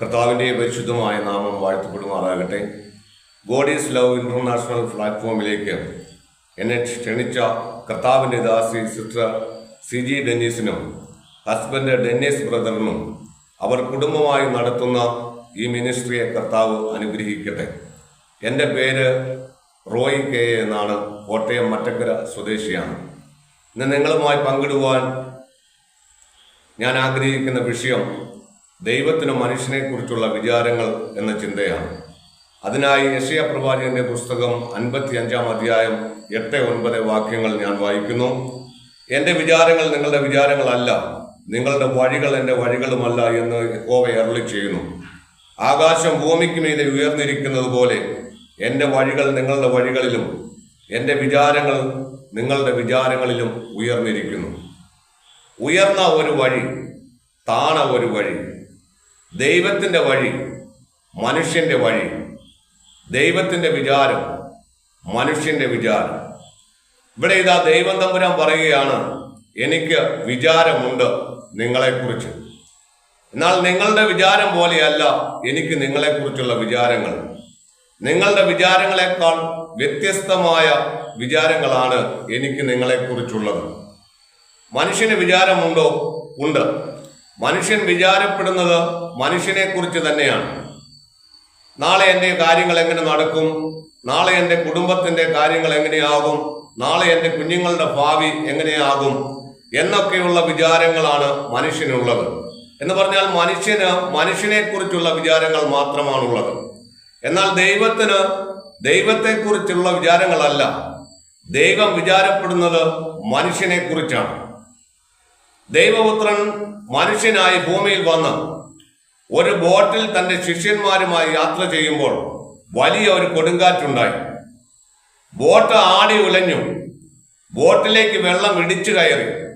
കർത്താവിന്റെ പരിശുദ്ധമായ നാമം വാഴ്ത്തപ്പെടുമാറാകട്ടെ. ഗോഡ് ഈസ് ലവ് ഇന്റർനാഷണൽ പ്ലാറ്റ്ഫോമിലേക്ക് എന്നെ ക്ഷണിച്ച കർത്താവിന്റെ ദാസി സിസ്റ്റർ സി ജി ഡെന്നീസിനും ഹസ്ബൻഡ് ഡെന്നീസ് ബ്രദറിനും അവർ കുടുംബമായി നടത്തുന്ന ഈ മിനിസ്ട്രിയെ കർത്താവ് അനുഗ്രഹിക്കട്ടെ. എന്റെ പേര് റോയ് കെ എന്നാണ്. കോട്ടയം മറ്റക്കര സ്വദേശിയാണ്. ഇന്ന് നിങ്ങളുമായി പങ്കിടുവാൻ ഞാൻ ആഗ്രഹിക്കുന്ന വിഷയം ദൈവത്തിന് മനുഷ്യനെക്കുറിച്ചുള്ള വിചാരങ്ങൾ എന്ന ചിന്തയാണ്. അതിനായി യശയ പ്രവാചകന്റെ പുസ്തകം അൻപത്തി അഞ്ചാം അധ്യായം എട്ട് ഒൻപത് വാക്യങ്ങൾ ഞാൻ വായിക്കുന്നു. എന്റെ വിചാരങ്ങൾ നിങ്ങളുടെ വിചാരങ്ങളല്ല നിങ്ങളുടെ വഴികൾ എന്റെ വഴികളുമല്ല എന്ന് യഹോവ അരുളി ചെയ്യുന്നു. ആകാശം ഭൂമിക്ക് മീതെ ഉയർന്നിരിക്കുന്നത് പോലെ എന്റെ വഴികൾ നിങ്ങളുടെ വഴികളിലും എന്റെ വിചാരങ്ങൾ നിങ്ങളുടെ വിചാരങ്ങളിലും ഉയർന്നിരിക്കുന്നു. ഉയർന്ന ഒരു വഴി താണ ഒരു വഴി ദൈവത്തിന്റെ വഴി മനുഷ്യന്റെ വഴി ദൈവത്തിന്റെ വിചാരം മനുഷ്യന്റെ വിചാരം. ഇവിടെ ഇതാ ദൈവം തമ്പുരാൻ പറയുകയാണ് എനിക്ക് വിചാരമുണ്ട് നിങ്ങളെക്കുറിച്ച്. എന്നാൽ നിങ്ങളുടെ വിചാരം പോലെയല്ല എനിക്ക് നിങ്ങളെക്കുറിച്ചുള്ള വിചാരങ്ങൾ. നിങ്ങളുടെ വിചാരങ്ങളെക്കാൾ വ്യത്യസ്തമായ വിചാരങ്ങളാണ് എനിക്ക് നിങ്ങളെക്കുറിച്ചുള്ളത്. മനുഷ്യന് വിചാരമുണ്ടോ? ഉണ്ട്. മനുഷ്യൻ വിചാരപ്പെടുന്നത് മനുഷ്യനെ കുറിച്ച് തന്നെയാണ്. നാളെ എന്റെ കാര്യങ്ങൾ എങ്ങനെ നടക്കും? നാളെ എന്റെ കുടുംബത്തിന്റെ കാര്യങ്ങൾ എങ്ങനെയാകും? നാളെ എന്റെ കുഞ്ഞുങ്ങളുടെ ഭാവി എങ്ങനെയാകും? എന്നൊക്കെയുള്ള വിചാരങ്ങളാണ് മനുഷ്യനുള്ളത്. എന്ന് പറഞ്ഞാൽ മനുഷ്യന് മനുഷ്യനെ കുറിച്ചുള്ള വിചാരങ്ങൾ മാത്രമാണുള്ളത്. എന്നാൽ ദൈവത്തിന് ദൈവത്തെക്കുറിച്ചുള്ള വിചാരങ്ങളല്ല. ദൈവം വിചാരപ്പെടുന്നത് മനുഷ്യനെ കുറിച്ചാണ്. ദൈവപുത്രൻ മനുഷ്യനായി ഭൂമിയിൽ വന്ന് ഒരു ബോട്ടിൽ തന്റെ ശിഷ്യന്മാരുമായി യാത്ര ചെയ്യുമ്പോൾ വലിയ ഒരു കൊടുങ്കാറ്റുണ്ടായി. ബോട്ട് ആടി ഉലഞ്ഞു. ബോട്ടിലേക്ക് വെള്ളം ഇടിച്ചു കയറി.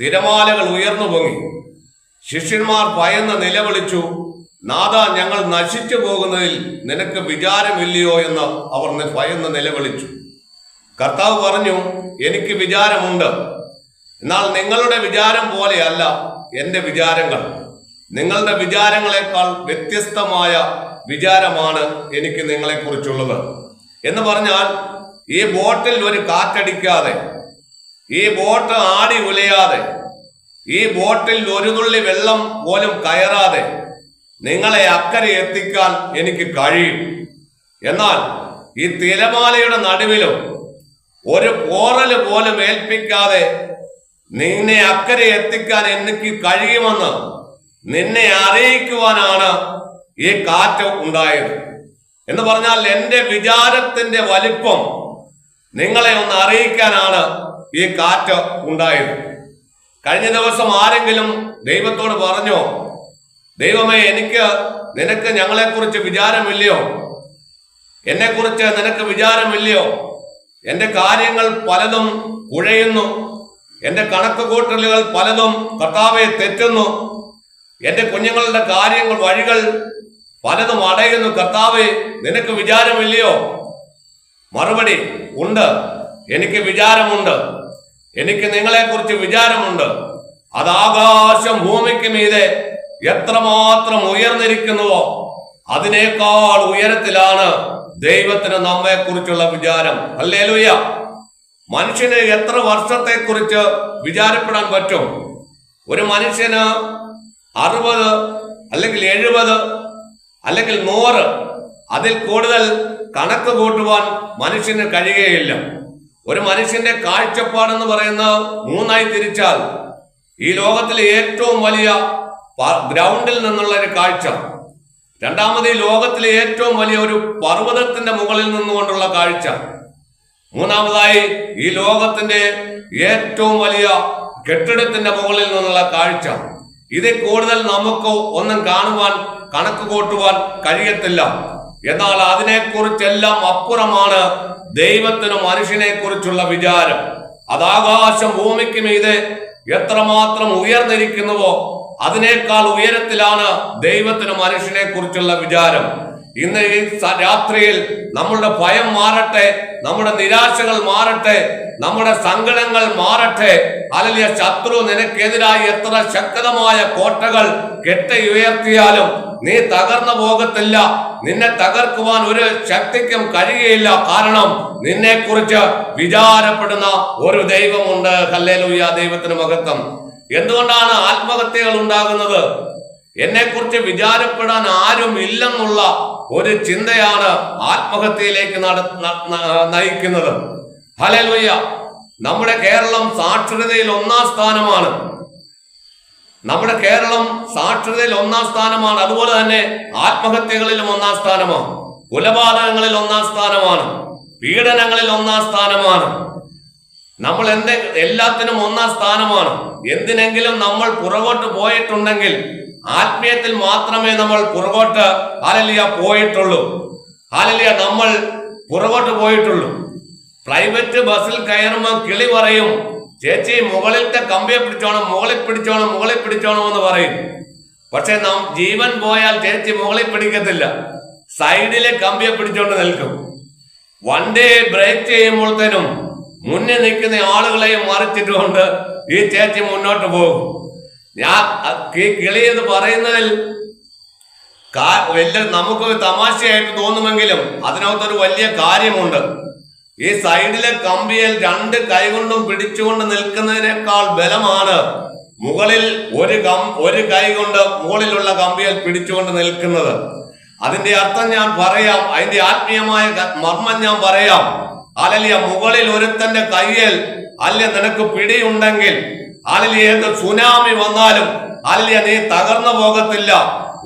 തിരമാലകൾ ഉയർന്നു പൊങ്ങി. ശിഷ്യന്മാർ ഭയന്ന് നിലവിളിച്ചു നാഥ ഞങ്ങൾ നശിച്ചു പോകുന്നതിൽ നിനക്ക് വിചാരമില്ലയോ? എന്ന് അവർ ഭയന്ന് നിലവിളിച്ചു. കർത്താവ് പറഞ്ഞു എനിക്ക് വിചാരമുണ്ട്. എന്നാൽ നിങ്ങളുടെ വിചാരം പോലെയല്ല എന്റെ വിചാരങ്ങൾ. നിങ്ങളുടെ വിചാരങ്ങളെക്കാൾ വ്യത്യസ്തമായ വിചാരമാണ് എനിക്ക് നിങ്ങളെക്കുറിച്ചുള്ളത്. എന്ന് പറഞ്ഞാൽ ഈ ബോട്ടിൽ ഒരു കാറ്റടിക്കാതെ ഈ ബോട്ട് ആടി ഉലയാതെ ഈ ബോട്ടിൽ ഒരു തുള്ളി വെള്ളം പോലും കയറാതെ നിങ്ങളെ അക്കരെ എത്തിക്കാൻ എനിക്ക് കഴിയും. എന്നാൽ ഈ തിരമാലയുടെ നടുവിലും ഒരു പോറൽ പോലും ഏൽപ്പിക്കാതെ നിന്നെ അക്കരെ എത്തിക്കാൻ എനിക്ക് കഴിയുമെന്ന് നിന്നെ അറിയിക്കുവാനാണ് ഈ കാറ്റ് ഉണ്ടായത്. എന്ന് പറഞ്ഞാൽ എന്റെ വിചാരത്തിന്റെ വലിപ്പം നിങ്ങളെ ഒന്ന് അറിയിക്കാനാണ് ഈ കാറ്റ് ഉണ്ടായത്. കഴിഞ്ഞ ദിവസം ആരെങ്കിലും ദൈവത്തോട് പറഞ്ഞോ ദൈവമേ എനിക്ക് നിനക്ക് ഞങ്ങളെക്കുറിച്ച് വിചാരമില്ലയോ? എന്നെക്കുറിച്ച് നിനക്ക് വിചാരമില്ലയോ? എന്റെ കാര്യങ്ങൾ പലതും കുഴയുന്നു. എന്റെ കണക്ക് കൂട്ടലുകൾ പലതും കർത്താവെ തെറ്റുന്നു. എന്റെ കുഞ്ഞുങ്ങളുടെ കാര്യങ്ങൾ വഴികൾ പലതും അടയുന്നു. കർത്താവെ നിനക്ക് വിചാരമില്ലയോ? മറുപടി ഉണ്ട്. എനിക്ക് വിചാരമുണ്ട്. എനിക്ക് നിങ്ങളെക്കുറിച്ച് വിചാരമുണ്ട്. അത് ആകാശം ഭൂമിക്ക് മീതെ എത്രമാത്രം ഉയർന്നിരിക്കുന്നുവോ അതിനേക്കാൾ ഉയരത്തിലാണ് ദൈവത്തിന് നമ്മെ കുറിച്ചുള്ള വിചാരം. അല്ലേലുയ്യ മനുഷ്യന് എത്ര വർഷത്തെ കുറിച്ച് വിചാരപ്പെടാൻ പറ്റും? ഒരു മനുഷ്യന് അറുപത് അല്ലെങ്കിൽ എഴുപത് അല്ലെങ്കിൽ നൂറ് അതിൽ കൂടുതൽ കണക്ക് കൂട്ടുവാൻ മനുഷ്യന് കഴിയുകയില്ല. ഒരു മനുഷ്യന്റെ കാഴ്ചപ്പാടെന്ന് പറയുന്ന മൂന്നായി തിരിച്ചാൽ ഈ ലോകത്തിലെ ഏറ്റവും വലിയ ഗ്രൗണ്ടിൽ നിന്നുള്ള ഒരു കാഴ്ച. രണ്ടാമത് ഈ ലോകത്തിലെ ഏറ്റവും വലിയ ഒരു പർവതത്തിന്റെ മുകളിൽ നിന്നുകൊണ്ടുള്ള കാഴ്ച. മൂന്നാമതായി ഈ ലോകത്തിന്റെ ഏറ്റവും വലിയ കെട്ടിടത്തിന്റെ മുകളിൽ നിന്നുള്ള കാഴ്ച. ഇതിൽ കൂടുതൽ നമുക്ക് ഒന്നും കാണുവാൻ കണക്ക് കൂട്ടുവാൻ കഴിയത്തില്ല. എന്നാൽ അതിനെക്കുറിച്ചെല്ലാം അപ്പുറമാണ് ദൈവത്തിന് മനുഷ്യനെ കുറിച്ചുള്ള വിചാരം അതാകാശം ഭൂമിക്ക് മീതെ എത്രമാത്രം ഉയർന്നിരിക്കുന്നുവോ അതിനേക്കാൾ ഉയരത്തിലാണ് ദൈവത്തിന് മനുഷ്യനെ കുറിച്ചുള്ള വിചാരം. ഇന്ന് ഈ രാത്രിയിൽ നമ്മളുടെ ഭയം മാറട്ടെ നമ്മുടെ നിരാശകൾ മാറട്ടെ നമ്മുടെ സങ്കടങ്ങൾ മാറട്ടെ. അലലിയ ശത്രു നിനക്കെതിരായി എത്ര ശക്തമായ കോട്ടകൾ കെട്ടി ഉയർത്തിയാലും നീ തകർന്നു പോകത്തില്ല. നിന്നെ തകർക്കുവാൻ ഒരു ശക്തിക്കും കഴിയുകയില്ല. കാരണം നിന്നെ കുറിച്ച് വിചാരപ്പെടുന്ന ഒരു ദൈവമുണ്ട്. ഹല്ലേലൂയ. ദൈവത്തിന് മഹത്വം. എന്തുകൊണ്ടാണ് ആത്മഹത്യകൾ ഉണ്ടാകുന്നത്? എന്നെ കുറിച്ച് വിചാരപ്പെടാൻ ആരും ഇല്ലെന്നുള്ള ഒരു ചിന്തയാണ് ആത്മഹത്യയിലേക്ക് നയിക്കുന്നത്. ഹലലുയ്യ നമ്മുടെ കേരളം സാക്ഷരതയിൽ ഒന്നാം സ്ഥാനമാണ്. നമ്മുടെ കേരളം സാക്ഷരതയിൽ ഒന്നാം സ്ഥാനമാണ്. അതുപോലെ തന്നെ ആത്മഹത്യകളിലും ഒന്നാം സ്ഥാനമാണ്. കൊലപാതകങ്ങളിൽ ഒന്നാം സ്ഥാനമാണ്. പീഡനങ്ങളിൽ ഒന്നാം സ്ഥാനമാണ്. നമ്മൾ എന്തെ എല്ലാത്തിനും ഒന്നാം സ്ഥാനമാണ്. എന്തിനെങ്കിലും നമ്മൾ പുറകോട്ട് പോയിട്ടുണ്ടെങ്കിൽ ആത്മീയത്തിൽ മാത്രമേ നമ്മൾ പുറകോട്ട് ഹാലലിയ പോയിട്ടുള്ളൂ. ഹാലലിയ നമ്മൾ പുറകോട്ട് പോയിട്ടുള്ളൂ. പ്രൈവറ്റ് ബസ്സിൽ കയറുമ്പോൾ കിളി പറയും ചേച്ചി മുകളിലത്തെ കമ്പിയെ പിടിച്ചോണം മുകളിൽ പിടിച്ചോണം മുകളിൽ പിടിച്ചോണം എന്ന് പറയും. പക്ഷെ നാം ജീവൻ പോയാൽ ചേച്ചി മുകളിൽ പിടിക്കത്തില്ല. സൈഡിലെ കമ്പിയെ പിടിച്ചോണ്ട് നിൽക്കും. വണ്ടി ബ്രേക്ക് ചെയ്യുമ്പോഴത്തേനും മുന്നിൽ നിൽക്കുന്ന ആളുകളെയും മറിച്ചിട്ടുകൊണ്ട് ഈ ചേച്ചി മുന്നോട്ട് പോകും. ഈ കിളി എന്ന് പറയുന്നതിൽ വലിയ നമുക്ക് തമാശയായിട്ട് തോന്നുമെങ്കിലും അതിനകത്തൊരു വലിയ കാര്യമുണ്ട്. ഈ സൈഡിലെ കമ്പിയിൽ രണ്ട് കൈകൊണ്ടും പിടിച്ചുകൊണ്ട് നിൽക്കുന്നതിനേക്കാൾ ബലമാണ് മുകളിൽ ഒരു കം ഒരു കൈ കൊണ്ട് മുകളിലുള്ള കമ്പിയിൽ പിടിച്ചുകൊണ്ട് നിൽക്കുന്നത്. അതിന്റെ അർത്ഥം ഞാൻ പറയാം അതിന്റെ ആത്മീയമായ മർമ്മം ഞാൻ പറയാം. അലലിയ മുകളിൽ ഒരുത്തന്റെ കയ്യിൽ അല്ലെ നിനക്ക് പിടിയുണ്ടെങ്കിൽ അലലിയ ഏത് സുനാമി വന്നാലും അല്ലെ നീ തകർന്നു പോകത്തില്ല.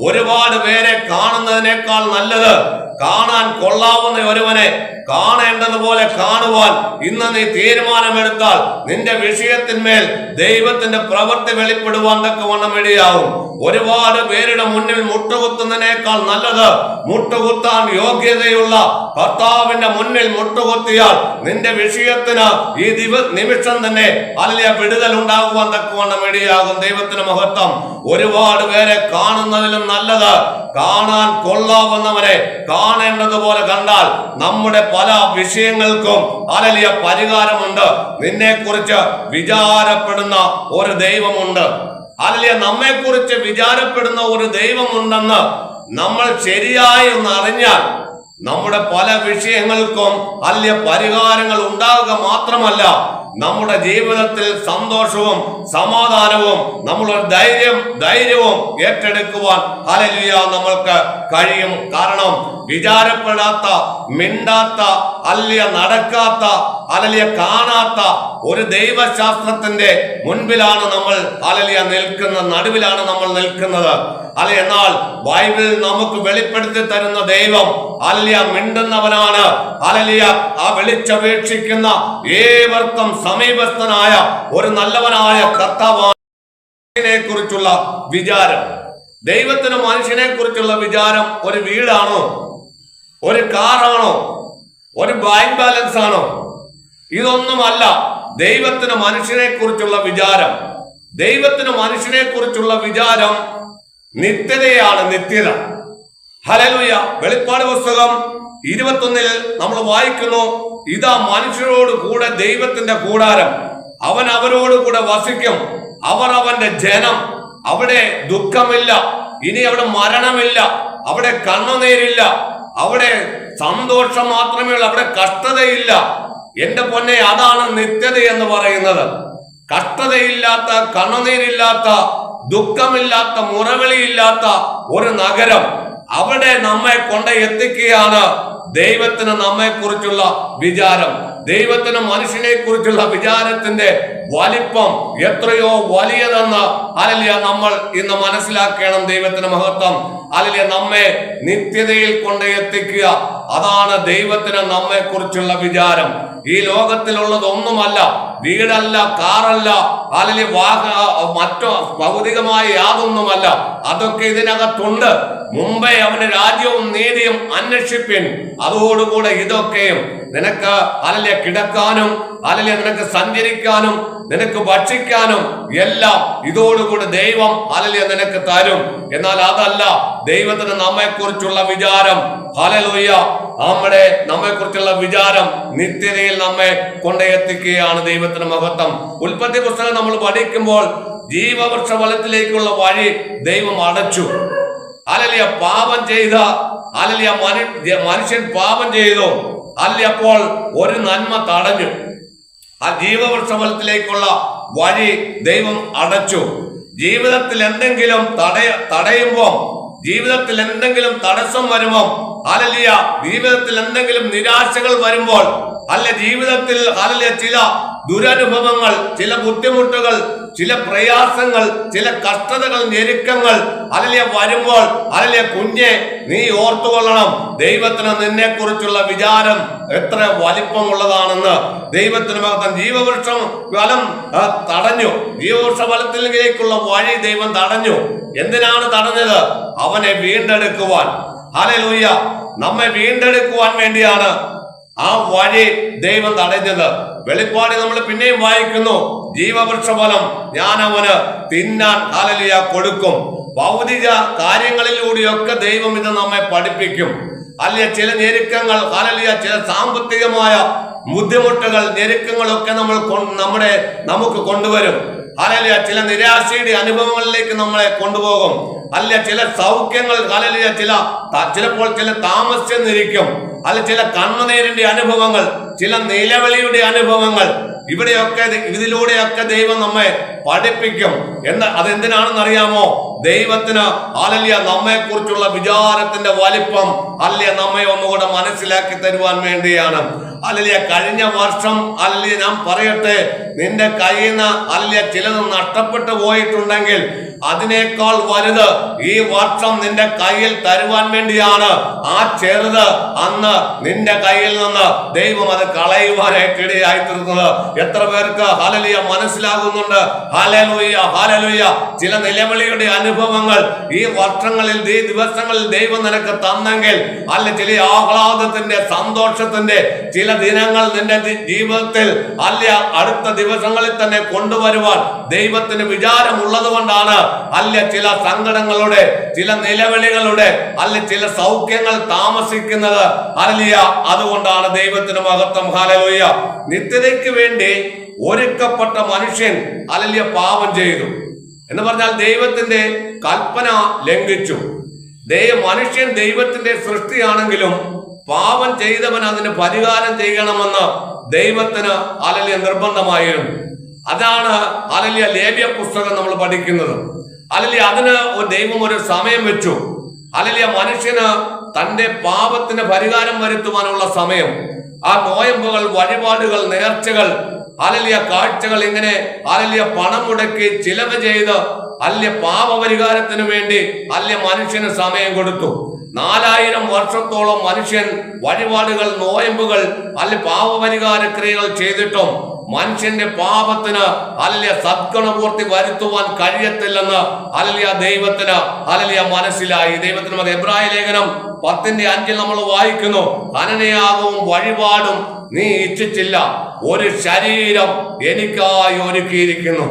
ഒരുപാട് പേരെ കാണുന്നതിനേക്കാൾ നല്ലത് കാണാൻ കൊള്ളാവുന്ന ഒരുവനെ കാണേണ്ടതുപോലെ കാണുവാൻ ഇന്ന് നീ തീരുമാനമെടുത്താൽ നിന്റെ വിഷയത്തിന്മേൽ ദൈവത്തിന്റെ പ്രവൃത്തി വെളിപ്പെടുവാൻ തക്കവണ്ണം ഇടയാവും. ഒരുപാട് പേരുടെ മുന്നിൽ മുട്ടുകുത്തുന്നതിനേക്കാൾ നല്ലത് മുട്ടുകുത്താൻ യോഗ്യതയുള്ള കർത്താവിന്റെ മുന്നിൽ മുട്ടുകുത്തിയാൽ നിന്റെ വിഷയത്തിന് ഈ ദിവ നിമിഷം തന്നെ അല്ലെ വിടുതൽ ഉണ്ടാകുവാൻ തക്കവണ്ണം ഇടയാകും ദൈവത്തിന് മഹത്വം. ഒരുപാട് പേരെ കാണുന്നതിലും നല്ലത് കാണാൻ കൊള്ളാവുന്നവരെ കാണേണ്ടതുപോലെ കണ്ടാൽ നമ്മുടെ പല വിഷയങ്ങൾക്കും അലലിയ പരിഹാരമുണ്ട്. നിന്നെ കുറിച്ച് വിചാരപ്പെടുന്ന ഒരു ദൈവമുണ്ട്. അലലിയ നമ്മെ കുറിച്ച് വിചാരപ്പെടുന്ന ഒരു ദൈവമുണ്ടെന്ന് നമ്മൾ ശരിയായി ഒന്ന് അറിഞ്ഞാൽ നമ്മുടെ പല വിഷയങ്ങൾക്കും അല്ലെ പരിഹാരങ്ങൾ ഉണ്ടാവുക മാത്രമല്ല നമ്മുടെ ജീവിതത്തിൽ സന്തോഷവും സമാധാനവും നമ്മളൊരു ധൈര്യം ധൈര്യവും ഏറ്റെടുക്കുവാൻ ഹലലിയ നമ്മൾക്ക് കഴിയും. കാരണം വിചാരപ്പെടാത്ത മിണ്ടാത്ത അല്ലിയ നടക്കാത്ത അലലിയ കാണാത്ത ഒരു ദൈവശാസ്ത്രത്തിന്റെ മുൻപിലാണ് നമ്മൾ അലലിയ നിൽക്കുന്ന നടുവിലാണ് നമ്മൾ നിൽക്കുന്നത്. അല്ല എന്നാൽ ബൈബിൾ നമുക്ക് വെളിപ്പെടുത്തി തരുന്ന ദൈവം അല്ലിയ മിണ്ടുന്നവനാണ്. അലലിയ ആ വെളിച്ചപേക്ഷിക്കുന്ന ഏവർക്കും സമീപസ്ഥനായ ഒരു നല്ലവനായ കർത്താവിനെ കുറിച്ചുള്ള വിചാരം. ദൈവത്തിന് മനുഷ്യനെ കുറിച്ചുള്ള വിചാരം ഒരു വീടാണോ? ഒരു കാറാണോ? ഒരു ബാങ്ക് ബാലൻസ് ആണോ ഇതൊന്നുമല്ല. ദൈവത്തിന് മനുഷ്യനെ കുറിച്ചുള്ള വിചാരം. ദൈവത്തിന് മനുഷ്യനെ കുറിച്ചുള്ള വിചാരം നിത്യതയാണ് നിത്യത. ഹലലുയ വെളിപ്പാട് പുസ്തകം ഇരുപത്തൊന്നിൽ നമ്മൾ വായിക്കുന്നു ഇതാ മനുഷ്യരോട് കൂടെ ദൈവത്തിന്റെ കൂടാരം. അവൻ അവരോട് കൂടെ വസിക്കും. അവർ അവന്റെ ജനം. അവിടെ ദുഃഖമില്ല. ഇനി അവിടെ മരണമില്ല. അവിടെ കണ്ണുനീരില്ല. അവിടെ സന്തോഷം മാത്രമേ ഉള്ളൂ. അവിടെ കഷ്ടതയില്ല. എന്റെ പൊന്നെ അതാണ് നിത്യത എന്ന് പറയുന്നത്. കഷ്ടതയില്ലാത്ത കണ്ണുനീരില്ലാത്ത ദുഃഖമില്ലാത്ത മുറവിളിയില്ലാത്ത ഒരു നഗരം അവിടെ നമ്മെ കൊണ്ട് എത്തിക്കുകയാണ് ദൈവത്തിന് നമ്മെ കുറിച്ചുള്ള വിചാരം. ദൈവത്തിന് മനുഷ്യനെ കുറിച്ചുള്ള വിചാരത്തിന്റെ വലിപ്പം എത്രയോ വലിയതെന്ന് അലലിയ നമ്മൾ ഇന്ന് മനസ്സിലാക്കണം ദൈവത്തിന് മഹത്വം. അലലിയ നമ്മെ നിത്യതയിൽ കൊണ്ട് എത്തിക്കുക. അതാണ് ദൈവത്തിന് നമ്മെ കുറിച്ചുള്ള വിചാരം. ഈ ലോകത്തിലുള്ളതൊന്നുമല്ല വീടല്ല കാറല്ല അല്ലെങ്കിൽ വാഹ മറ്റോ ഭൗതികമായ യാതൊന്നുമല്ല. അതൊക്കെ ഇതിനകത്തുണ്ട്. മുമ്പേ അവന് രാജ്യവും നീതിയും അന്വേഷിപ്പിൻ. അതോടുകൂടെ ഇതൊക്കെയും. നിനക്ക് അലല്യ കിടക്കാനും അലല്യ നിനക്ക് സഞ്ചരിക്കാനും നിനക്ക് ഭക്ഷിക്കാനും എല്ലാം ഇതോടുകൂടി ദൈവം അലല്യ നിനക്ക് തരും. എന്നാൽ അതല്ല ദൈവത്തിന് നമ്മെ കുറിച്ചുള്ള വിചാരം. ഹലലുയ്യ നമ്മുടെ നമ്മെ കുറിച്ചുള്ള വിചാരം നിത്യതയിൽ നമ്മെ കൊണ്ടെത്തിക്കുകയാണ് ദൈവത്തിന് മഹത്വം. ഉൽപ്പത്തി പുസ്തകം നമ്മൾ പഠിക്കുമ്പോൾ ജീവവൃക്ഷ ഫലത്തിലേക്കുള്ള വഴി ദൈവം അടച്ചു. അലലിയ പാപം ചെയ്ത അലലിയ മനു മനുഷ്യൻ പാപം ചെയ്തു. അല്ലെ അപ്പോൾ ഒരു നന്മ തടഞ്ഞു. ആ ജീവവൃക്ഷ ഫലത്തിലേക്കുള്ള വഴി ദൈവം അടച്ചു. ജീവിതത്തിൽ എന്തെങ്കിലും തടയ തടയുമ്പോൾ ജീവിതത്തിൽ എന്തെങ്കിലും തടസ്സം വരുമ്പോൾ അലലിയ ജീവിതത്തിൽ എന്തെങ്കിലും നിരാശകൾ വരുമ്പോൾ അല്ല ജീവിതത്തിൽ അതിലെ ചില ദുരനുഭവങ്ങൾ ചില ബുദ്ധിമുട്ടുകൾ ചില പ്രയാസങ്ങൾ ചില കഷ്ടതകൾ ഞെരുക്കങ്ങൾ അതിലെ വരുമ്പോൾ അതിലെ കുഞ്ഞെ നീ ഓർത്തുകൊള്ളണം. ദൈവത്തിന് നിന്നെ കുറിച്ചുള്ള വിചാരം എത്ര വലിപ്പമുള്ളതാണെന്ന്. ദൈവത്തിന് മഹത്വം. ജീവവൃക്ഷം ഫലം തടഞ്ഞു. ജീവവൃക്ഷ ഫലത്തിലേക്കുള്ള വഴി ദൈവം തടഞ്ഞു. എന്തിനാണ് തടഞ്ഞത്? അവനെ വീണ്ടെടുക്കുവാൻ. ഹല്ലേലൂയ. നമ്മെ വീണ്ടെടുക്കുവാൻ വേണ്ടിയാണ് ആ വഴി ദൈവം തടഞ്ഞത്. വെളിപ്പാട് നമ്മൾ പിന്നെയും വായിക്കുന്നു. ജീവവൃക്ഷഫലം ഞാൻ അവന് തിന്നാൻ ഹാലലിയ കൊടുക്കും. ഭൗതിക കാര്യങ്ങളിലൂടെയൊക്കെ ദൈവം ഇത് നമ്മെ പഠിപ്പിക്കും. അല്ലെ ചില ഞെരുക്കങ്ങൾ അല്ലെ ചില സാമ്പത്തികമായ ബുദ്ധിമുട്ടുകൾ ഞെരുക്കങ്ങളൊക്കെ നമ്മൾ നമ്മുടെ നമുക്ക് കൊണ്ടുവരും. അല്ലെ ചില നിരാശയുടെ അനുഭവങ്ങളിലേക്ക് നമ്മളെ കൊണ്ടുപോകും. അല്ലെ ചില സൗഖ്യങ്ങൾ അല്ലെ ചില ചിലപ്പോൾ ചില താമസിച്ചെന്നിരിക്കും. അല്ല ചില കണ്ണുനീരിന്റെ അനുഭവങ്ങൾ ചില നിലവിളിയുടെ അനുഭവങ്ങൾ ഇവിടെയൊക്കെ ഇതിലൂടെയൊക്കെ ദൈവം നമ്മെ പഠിപ്പിക്കും. എന്ന് അതെന്തിനാണെന്ന് അറിയാമോ ദൈവത്തിന് അലല്യ നമ്മെ കുറിച്ചുള്ള വിചാരത്തിന്റെ വലിപ്പം അല്ലെ നമ്മെ ഒന്നുകൂടെ മനസ്സിലാക്കി തരുവാൻ വേണ്ടിയാണ്. അല്ലെ കഴിഞ്ഞ വർഷം അല്ലെ ഞാൻ പറയട്ടെ നിന്റെ കയ്യിൽ നിന്ന് അല്ലെ ചിലത് നഷ്ടപ്പെട്ടു പോയിട്ടുണ്ടെങ്കിൽ അതിനേക്കാൾ വലുത് ഈ വർഷം നിന്റെ കയ്യിൽ തരുവാൻ വേണ്ടിയാണ്. ആ ചെറുത് അന്ന് നിന്റെ കയ്യിൽ നിന്ന് ദൈവം അത് കളയുവാനായിട്ട് ഇടയായി എത്ര പേർക്ക് ഹലലിയ മനസ്സിലാകുന്നുണ്ട്? ഹലലുയ്യ ഹലലുയ്യ ചില നിലവിളിയുടെ അനുഭവങ്ങൾ ഈ വർഷങ്ങളിൽ ഈ ദിവസങ്ങളിൽ ദൈവം നിനക്ക് തന്നെങ്കിൽ അല്ല ചില ആഹ്ലാദത്തിന്റെ സന്തോഷത്തിന്റെ ചില ദിനങ്ങൾ നിന്റെ ജീവിതത്തിൽ അല്ല അടുത്ത ദിവസങ്ങളിൽ തന്നെ കൊണ്ടുവരുവാൻ ദൈവത്തിന് വിചാരമുള്ളത് കൊണ്ടാണ് അല്ല ചില സങ്കടങ്ങളുടെ ചില നിലവിളികളുടെ അല്ല ചില സൗഖ്യങ്ങൾ താമസിക്കുന്നത്. അല്ലിയ അതുകൊണ്ടാണ് ദൈവത്തിന് മഹത്വം. ഹാലലോയ നിത്യതയ്ക്ക് വേണ്ടി ഒരുക്കപ്പെട്ട മനുഷ്യൻ അലല്യ പാപം ചെയ്തു. എന്ന് പറഞ്ഞാൽ ദൈവത്തിന്റെ കൽപ്പന ലംഘിച്ചു. ദൈവ മനുഷ്യൻ ദൈവത്തിന്റെ സൃഷ്ടിയാണെങ്കിലും പാപം ചെയ്തവൻ അതിന് പരിഹാരം ചെയ്യണമെന്ന് ദൈവത്തിന് അലല്യ നിർബന്ധമായിരുന്നു അതാണ് അലല്യ ലേവ്യ പുസ്തകം നമ്മൾ പഠിക്കുന്നത്. അലല്യ അതിന് ദൈവം ഒരു സമയം വെച്ചു. അലല്യ മനുഷ്യന് തന്റെ പാപത്തിന് പരിഹാരം വരുത്തുവാനുള്ള സമയം. ആ നോയമ്പുകൾ വഴിപാടുകൾ നേർച്ചകൾ അലലിയ കാഴ്ചകൾ ഇങ്ങനെ അലലിയ പണം മുടക്കി ചിലവ് ചെയ്ത് അല്യ പാപപരിഹാരത്തിന് വേണ്ടി അല്യ മനുഷ്യന് സമയം കൊടുത്തു. നാലായിരം വർഷത്തോളം മനുഷ്യൻ വഴിപാടുകൾ നോയമ്പുകൾ അല്ലെ പാപപരിഹാര ക്രിയകൾ ചെയ്തിട്ടും മനുഷ്യന്റെ പാപത്തിന് അല്ലെ സദ്ഗുണപൂർത്തി വരുത്തുവാൻ കഴിയത്തില്ലെന്ന് അല്ലിയ ദൈവത്തിന് അല്ലിയ മനസ്സിലായി. ദൈവത്തിന് മതി എബ്രായ ലേഖനം പത്തിന്റെ അഞ്ചിൽ നമ്മൾ വായിക്കുന്നു. അനനയാകവും വഴിപാടും നീ ഇച്ഛിച്ചില്ല. ഒരു ശരീരം എനിക്കായി ഒരുക്കിയിരിക്കുന്നു.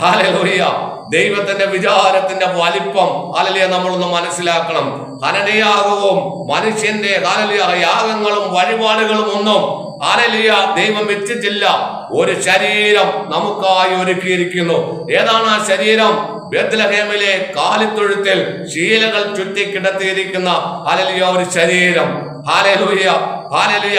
ഹാലലോയ്യ ദൈവത്തിന്റെ വിചാരത്തിന്റെ വലിപ്പം അലലിയ നമ്മളൊന്ന് മനസ്സിലാക്കണം. ഹനനയാകവും മനുഷ്യന്റെ അലലിയ യാഗങ്ങളും വഴിപാടുകളും ഒന്നും അലലിയ ദൈവം വെച്ചിട്ടില്ല. ഒരു ശരീരം നമുക്കായി ഒരുക്കിയിരിക്കുന്നു. ഏതാണ് ആ ശരീരം? ബെത്ലഹേമിലെ കാലിത്തൊഴുത്തിൽ ശീലകൾ ചുറ്റി കിടത്തിയിരിക്കുന്ന അലലിയ ഒരു ശരീരം.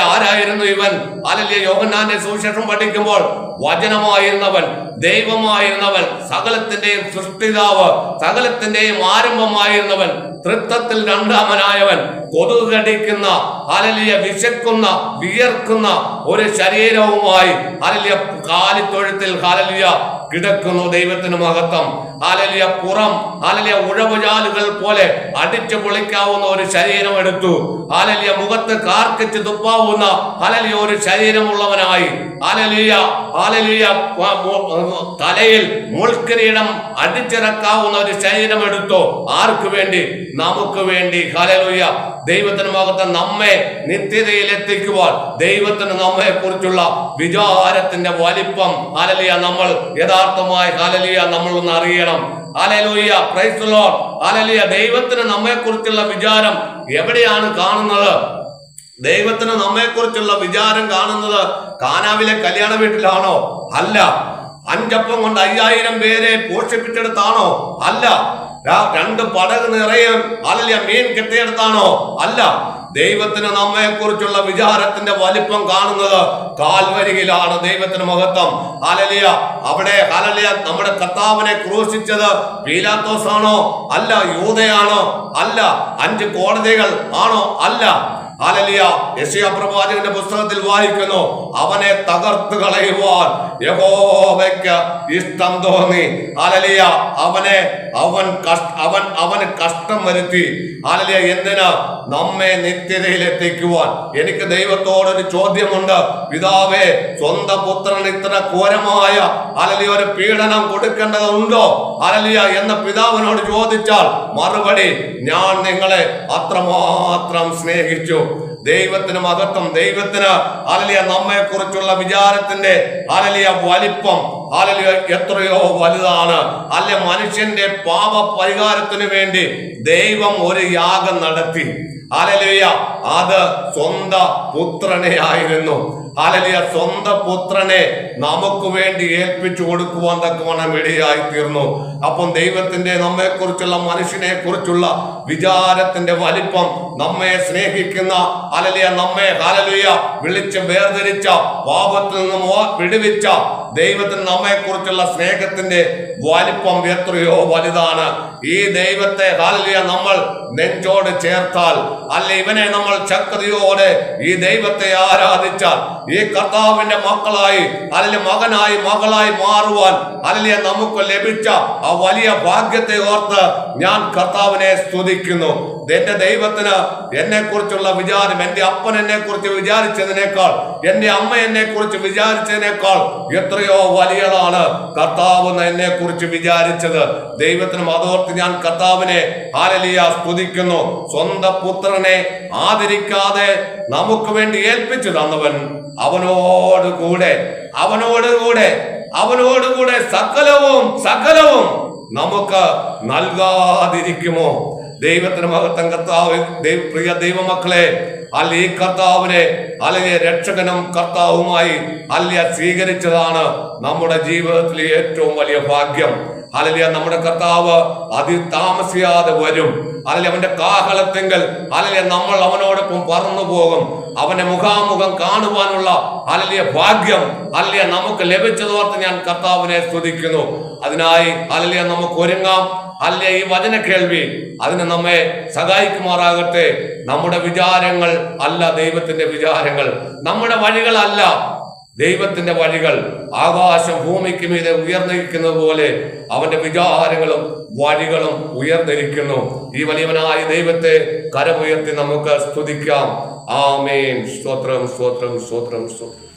ആരായിരുന്നു ഇവൻ? ഹാലലിയ. യോഹന്നാന്റെ സുവിശേഷം പഠിക്കുമ്പോൾ വചനമായിരുന്നവൻ ദൈവമായിരുന്നവൻ സകലത്തിന്റെയും സൃഷ്ടിതാവ് സകലത്തിന്റെയും ആരംഭമായിരുന്നവൻ തൃത്വത്തിൽ രണ്ടാമനായവൻ കൊതുക് കടിക്കുന്ന വിശക്കുന്ന വിയർക്കുന്ന ഒരു ശരീരവുമായി അലലിയ കാലിത്തൊഴുത്തിൽ ഹലലിയ കിടക്കുന്നു ദൈവത്തിന് മഹത്വം. ആലലിയ പുറം ആലലിയ ഉഴവുചാലുകൾ പോലെ അടിച്ചു പൊളിക്കാവുന്ന ഒരു ശരീരം എടുത്തു. ആലലിയ മുഖത്ത് കാർക്കിച്ച് തുപ്പാവുന്ന ആലലിയ ഒരു ശരീരമുള്ളവനായി. ആലലിയ ആലലിയ തലയിൽ മുൾക്കിരീടം അടിച്ചിറക്കാവുന്ന ഒരു ശരീരം എടുത്തു. ആർക്ക് വേണ്ടി? നമുക്ക് വേണ്ടി. ഹലലുയ ദൈവത്തിന് മകത്ത് നമ്മെ നിത്യതയിൽ എത്തിക്കുവാൻ ദൈവത്തിന് നമ്മെ കുറിച്ചുള്ള വിചാരത്തിന്റെ വലിപ്പം. ആലലിയ നമ്മൾ യഥാർത്ഥമായി ഹാലലിയ നമ്മൾ ഒന്ന് അറിയണം ഹാലലൂയ പ്രൈസ് ലോഡ് ഹലലിയ ദൈവത്തിന് നമ്മെ കുറിച്ചുള്ള വിചാരം എവിടെയാണ് കാണുന്നത്? ദൈവത്തിന് നമ്മെക്കുറിച്ചുള്ള വിചാരം കാണുന്നത് കാനാവിലെ കല്യാണ വീട്ടിലാണോ? അല്ല. അഞ്ചപ്പം കൊണ്ട് അയ്യായിരം പേരെ പോഷിപ്പിച്ചെടുത്താണോ? അല്ല. രണ്ട് പടക് നിറയെ അല്ല മീൻ കെട്ടിയെടുത്താണോ? അല്ല. ദൈവത്തിന് നമ്മെക്കുറിച്ചുള്ള വിചാരത്തിന്റെ വലിപ്പം കാണുന്നത് കാൽവരികിലാണ് ദൈവത്തിന് മഹത്വം. ഹാലലിയ അവിടെ ഹാലലിയ നമ്മുടെ കർത്താവിനെ ക്രൂശിച്ചത് പീലാത്തോസ് ആണോ അല്ല യൂതയാണോ അല്ല അഞ്ച് കോടതികൾ ആണോ? അല്ല. പ്രവാചകന്റെ പുസ്തകത്തിൽ വായിക്കുന്നു. അവനെ തകർത്ത് കളയുവാൻ യഹോവയ്ക്ക് ഇഷ്ടം തോന്നി. ഹാലലിയ അവനെ അവൻ അവൻ അവന് കഷ്ടം വരുത്തി. ഹാലലിയ എന്തിന്? നമ്മെ നിത്യതയിൽ എത്തിക്കുവാൻ എനിക്ക് ദൈവത്തോടൊരു ചോദ്യമുണ്ട്. പിതാവേ സ്വന്തം പുത്രൻ ഇത്ര ഘോരമായ അലലിയ ഒരു പീഡനം കൊടുക്കേണ്ടതുണ്ടോ? അലലിയ എന്ന പിതാവിനോട് ചോദിച്ചാൽ മറുപടി ഞാൻ നിങ്ങളെ അത്രമാത്രം സ്നേഹിച്ചു. ദൈവത്തിന് മഹത്വം ദൈവത്തിന് അലലിയ നമ്മെ കുറിച്ചുള്ള വിചാരത്തിന്റെ അലലിയ വലിപ്പം അലലിയ എത്രയോ വലുതാണ്. അല്ലെ മനുഷ്യന്റെ പാപ പരിഹാരത്തിന് വേണ്ടി ദൈവം ഒരു യാഗം നടത്തി. അലലിയ അത് സ്വന്ത പുത്രനെ ആയിരുന്നു. അലലിയ സ്വന്ത പുത്രനെ നമുക്ക് വേണ്ടി ഏൽപ്പിച്ചു കൊടുക്കുവാൻ തക്കവണ്ണം ഇടയായി തീർന്നു അപ്പം ദൈവത്തിന്റെ നമ്മെ കുറിച്ചുള്ള മനുഷ്യനെ കുറിച്ചുള്ള വിചാരത്തിന്റെ വലിപ്പം നമ്മെ സ്നേഹിക്കുന്ന അലലിയ നമ്മെ ഹാലലിയ വിളിച്ച് വേർതിരിച്ച പാപത്തിൽ നിന്നും വിടുവിച്ച ദൈവത്തിന് നമ്മെ കുറിച്ചുള്ള സ്നേഹത്തിന്റെ വലിപ്പം എത്രയോ വലുതാണ്. ഈ ദൈവത്തെ ഹാലലിയ നമ്മൾ നെഞ്ചോട് ചേർത്താൽ അല്ല ഇവനെ നമ്മൾ ശക്തിയോടെ ഈ ദൈവത്തെ ആരാധിച്ചാൽ ഈ കർത്താവിന്റെ മക്കളായി അല്ലെ മകനായി മകളായി മാറുവാൻ അല്ലെ നമുക്ക് ലഭിച്ച ആ വലിയ ഭാഗ്യത്തെ ഓർത്ത് ഞാൻ കർത്താവിനെ സ്തുതിക്കുന്നു. എന്റെ ദൈവത്തിന് എന്നെ കുറിച്ചുള്ള വിചാരം എന്റെ അപ്പൻ എന്നെ കുറിച്ച് വിചാരിച്ചതിനേക്കാൾ എന്റെ അമ്മ എന്നെ കുറിച്ച് വിചാരിച്ചതിനേക്കാൾ എത്രയോ വലിയതാണ് കർത്താവ് എന്നെ കുറിച്ച് വിചാരിച്ചത്. ദൈവത്തിന് അതോർത്ത് ഞാൻ കർത്താവിനെ ആലലിയ സ്തുതിക്കുന്നു. സ്വന്തം പുത്രനെ ആദരിക്കാതെ നമുക്ക് വേണ്ടി ഏൽപ്പിച്ചു തന്നവൻ അവനോട് കൂടെ അവനോട് കൂടെ അവനോട് കൂടെ സകലവും സകലവും നമുക്ക് നൽകാതിരിക്കുമോ? ദൈവത്തിന് മഹത്വം കർത്താവ് പ്രിയ ദൈവമക്കളെ അല്ല ഈ കർത്താവിനെ അല്ലെങ്കിൽ രക്ഷകനും കർത്താവുമായി അല്ല സ്വീകരിച്ചതാണ് നമ്മുടെ ജീവിതത്തിലെ ഏറ്റവും വലിയ ഭാഗ്യം. അലലിയ നമ്മുടെ കർത്താവ് അതി താമസിയാതെ വരും. അല്ലെ അവന്റെ കാഹളത്തെങ്കിൽ അല്ലെ നമ്മൾ അവനോടൊപ്പം പറന്നു പോകും. അവന്റെ മുഖാമുഖം കാണുവാനുള്ള അലലിയ ഭാഗ്യം അല്ലെ നമുക്ക് ലഭിച്ചതോർത്ത് ഞാൻ കർത്താവിനെ സ്തുതിക്കുന്നു. അതിനായി അലലിയ നമുക്ക് ഒരുങ്ങാം. അല്ലെ ഈ വചന കേൾവി അതിനെ നമ്മെ സഹായിക്കുമാറാകട്ടെ. നമ്മുടെ വിചാരങ്ങൾ അല്ല ദൈവത്തിന്റെ വിചാരങ്ങൾ. നമ്മുടെ വഴികളല്ല ദൈവത്തിന്റെ വഴികൾ ആകാശം ഭൂമിക്ക് മീതെ ഉയർന്നിരിക്കുന്നത് പോലെ അവന്റെ വിചാരങ്ങളും വഴികളും ഉയർന്നിരിക്കുന്നു. ഈ വലിയവനായ ദൈവത്തെ കരമുയർത്തി നമുക്ക് സ്തുതിക്കാം. ആമേൻ. സ്തോത്രം സ്തോത്രം സ്തോത്രം സ്തോത്രം.